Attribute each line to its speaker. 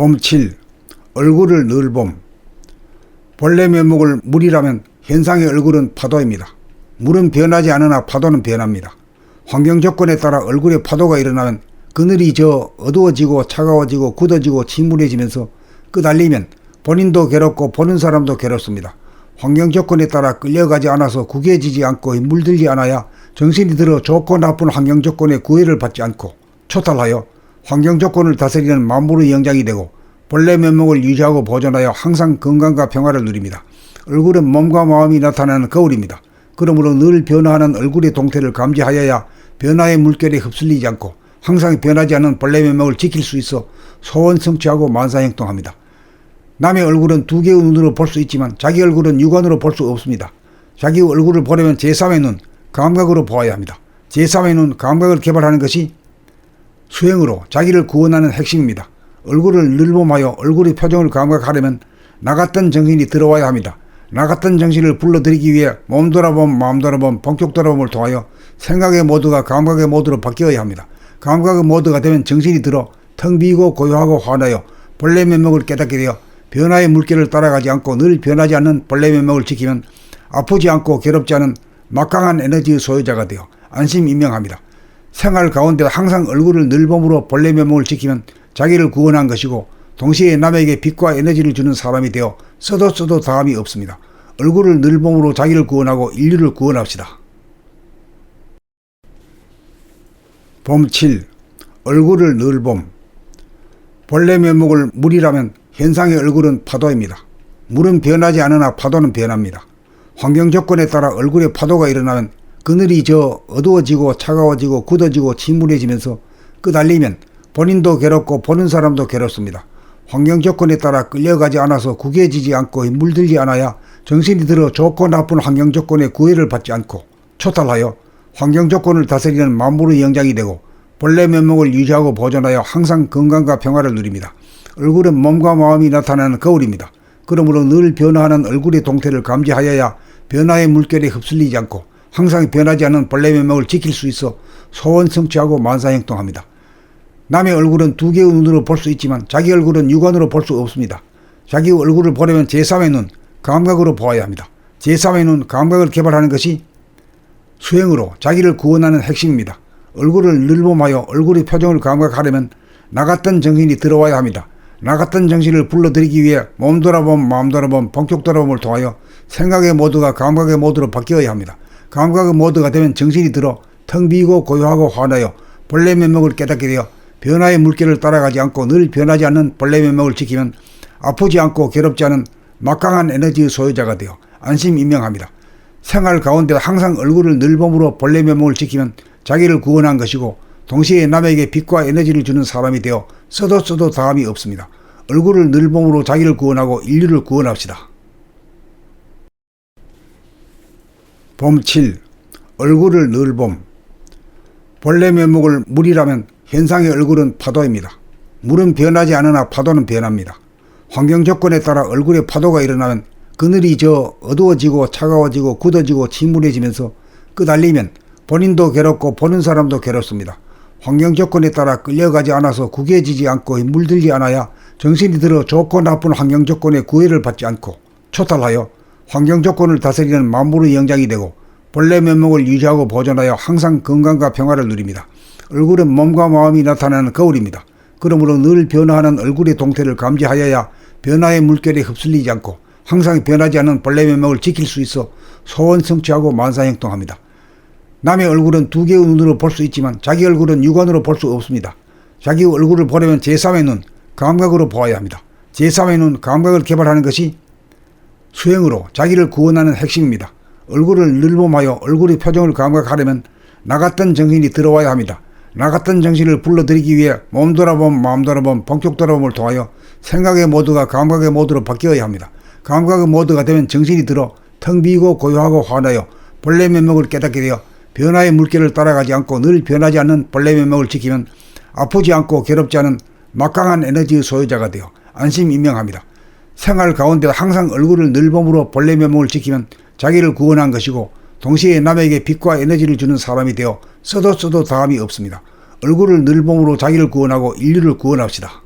Speaker 1: 봄 7. 얼굴을 늘 봄. 본래 면목을 물이라면 현상의 얼굴은 파도입니다. 물은 변하지 않으나 파도는 변합니다. 환경 조건에 따라 얼굴에 파도가 일어나면 그늘이 저 어두워지고 차가워지고 굳어지고 침울해지면서 끄달리면 본인도 괴롭고 보는 사람도 괴롭습니다. 환경 조건에 따라 끌려가지 않아서 구겨지지 않고 물들지 않아야 정신이 들어 좋고 나쁜 환경 조건에 구애를 받지 않고 초탈하여 환경 조건을 다스리는 만물의 영장이 되고 본래 면목을 유지하고 보존하여 항상 건강과 평화를 누립니다. 얼굴은 몸과 마음이 나타나는 거울입니다. 그러므로 늘 변화하는 얼굴의 동태를 감지하여야 변화의 물결에 흡슬리지 않고 항상 변하지 않는 본래 면목을 지킬 수 있어 소원 성취하고 만사행동합니다. 남의 얼굴은 두 개의 눈으로 볼 수 있지만 자기 얼굴은 육안으로 볼 수 없습니다. 자기 얼굴을 보려면 제3의 눈, 감각으로 보아야 합니다. 제3의 눈, 감각을 개발하는 것이 수행으로 자기를 구원하는 핵심입니다. 얼굴을 늘봄하여 얼굴의 표정을 감각하려면 나갔던 정신이 들어와야 합니다. 나갔던 정신을 불러들이기 위해 몸 돌아봄, 마음 돌아봄, 본격 돌아봄을 통하여 생각의 모드가 감각의 모드로 바뀌어야 합니다. 감각의 모드가 되면 정신이 들어 텅 비고 고요하고 환하여 본래 면목을 깨닫게 되어 변화의 물결을 따라가지 않고 늘 변하지 않는 본래 면목을 지키면 아프지 않고 괴롭지 않은 막강한 에너지의 소유자가 되어 안심 임명합니다. 생활 가운데 항상 얼굴을 늘봄으로 본래 면목을 지키면 자기를 구원한 것이고 동시에 남에게 빛과 에너지를 주는 사람이 되어 써도 써도 다함이 없습니다. 얼굴을 늘봄으로 자기를 구원하고 인류를 구원합시다. 봄 7. 얼굴을 늘봄. 본래 면목을 물이라면 현상의 얼굴은 파도입니다. 물은 변하지 않으나 파도는 변합니다. 환경 조건에 따라 얼굴에 파도가 일어나면 그늘이 저 어두워지고 차가워지고 굳어지고 침울해지면서 끄달리면 본인도 괴롭고 보는 사람도 괴롭습니다. 환경 조건에 따라 끌려가지 않아서 구겨지지 않고 물들지 않아야 정신이 들어 좋고 나쁜 환경 조건에 구애를 받지 않고 초탈하여 환경 조건을 다스리는 만물의 영장이 되고 본래 면목을 유지하고 보존하여 항상 건강과 평화를 누립니다. 얼굴은 몸과 마음이 나타나는 거울입니다. 그러므로 늘 변화하는 얼굴의 동태를 감지하여야 변화의 물결에 흡슬리지 않고 항상 변하지 않는 본래 면목을 지킬 수 있어 소원 성취하고 만사행동합니다. 남의 얼굴은 두 개의 눈으로 볼 수 있지만 자기 얼굴은 육안으로 볼 수 없습니다. 자기 얼굴을 보려면 제3의 눈, 감각으로 보아야 합니다. 제3의 눈, 감각을 개발하는 것이 수행으로 자기를 구원하는 핵심입니다. 얼굴을 늘봄하여 얼굴의 표정을 감각하려면 나갔던 정신이 들어와야 합니다. 나갔던 정신을 불러들이기 위해 몸 돌아봄, 마음 돌아봄, 본격 돌아봄을 통하여 생각의 모드가 감각의 모드로 바뀌어야 합니다. 감각의 모드가 되면 정신이 들어 텅 비고 고요하고 환하여 본래 면목을 깨닫게 되어 변화의 물결을 따라가지 않고 늘 변하지 않는 본래 면목을 지키면 아프지 않고 괴롭지 않은 막강한 에너지의 소유자가 되어 안심 임명합니다. 생활 가운데 항상 얼굴을 늘봄으로 본래 면목을 지키면 자기를 구원한 것이고 동시에 남에게 빛과 에너지를 주는 사람이 되어 써도 써도 다함이 없습니다. 얼굴을 늘봄으로 자기를 구원하고 인류를 구원합시다. 봄 7. 얼굴을 늘 봄. 본래 면목을 물이라면 현상의 얼굴은 파도입니다. 물은 변하지 않으나 파도는 변합니다. 환경 조건에 따라 얼굴에 파도가 일어나면 그늘이 저 어두워지고 차가워지고 굳어지고 침울해지면서 끄달리면 본인도 괴롭고 보는 사람도 괴롭습니다. 환경 조건에 따라 끌려가지 않아서 구겨지지 않고 물들지 않아야 정신이 들어 좋고 나쁜 환경 조건에 구애를 받지 않고 초탈하여 환경 조건을 다스리는 만물의 영장이 되고 본래 면목을 유지하고 보존하여 항상 건강과 평화를 누립니다. 얼굴은 몸과 마음이 나타나는 거울입니다. 그러므로 늘 변화하는 얼굴의 동태를 감지하여야 변화의 물결에 흡슬리지 않고 항상 변하지 않는 본래 면목을 지킬 수 있어 소원 성취하고 만사행동합니다. 남의 얼굴은 두 개의 눈으로 볼 수 있지만 자기 얼굴은 육안으로 볼 수 없습니다. 자기 얼굴을 보려면 제3의 눈, 감각으로 보아야 합니다. 제3의 눈, 감각을 개발하는 것이 수행으로 자기를 구원하는 핵심입니다. 얼굴을 늘봄하여 얼굴의 표정을 감각하려면 나갔던 정신이 들어와야 합니다. 나갔던 정신을 불러들이기 위해 몸 돌아봄, 마음 돌아봄, 본격 돌아봄을 통하여 생각의 모드가 감각의 모드로 바뀌어야 합니다. 감각의 모드가 되면 정신이 들어 텅 비고 고요하고 환하여 본래 면목을 깨닫게 되어 변화의 물결을 따라가지 않고 늘 변하지 않는 본래 면목을 지키면 아프지 않고 괴롭지 않은 막강한 에너지의 소유자가 되어 안심 임명합니다. 생활 가운데 항상 얼굴을 늘봄으로 본래 면목을 지키면 자기를 구원한 것이고 동시에 남에게 빛과 에너지를 주는 사람이 되어 써도 써도 다함이 없습니다. 얼굴을 늘봄으로 자기를 구원하고 인류를 구원합시다.